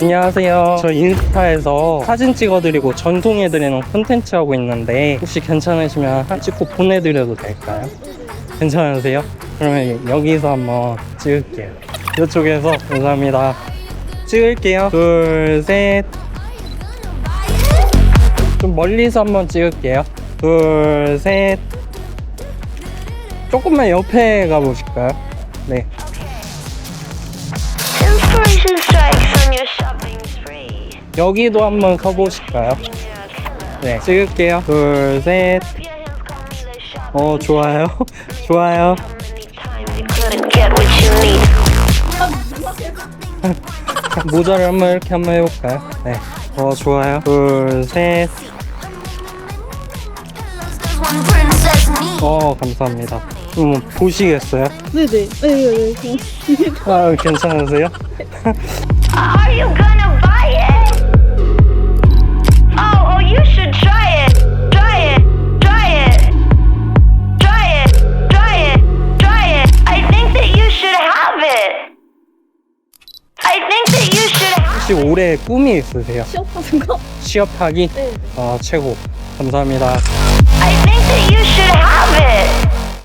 안녕하세요. 저 인스타에서 사진 찍어드리고 전송해드리는 콘텐츠 하고 있는데 혹시 괜찮으시면 한 찍고 보내드려도 될까요? 괜찮으세요? 그러면 여기서 한번 찍을게요. 이쪽에서 감사합니다. 찍을게요. 둘, 셋. 좀 멀리서 한번 찍을게요. 둘, 셋. 조금만 옆에 가보실까요? 네. 여기도 한번 서보실까요? 네. 찍을게요. 둘, 셋. 어, 좋아요. 좋아요. 모자를 한번 이렇게 한번 해볼까요? 네. 어, 좋아요. 둘, 셋. 어, 감사합니다. 음, 보시겠어요? 네네. 네네. 아, 괜찮으세요? Are you gonna buy it? Oh, oh, you should try it. Try it. Try it. Try it. Try it. Try it. I think that you should have it. I think that you should have 혹시 올해 꿈이 있으세요? 취업하는 거? 취업하기? 네. 아, 최고. 감사합니다. I think that you should have it.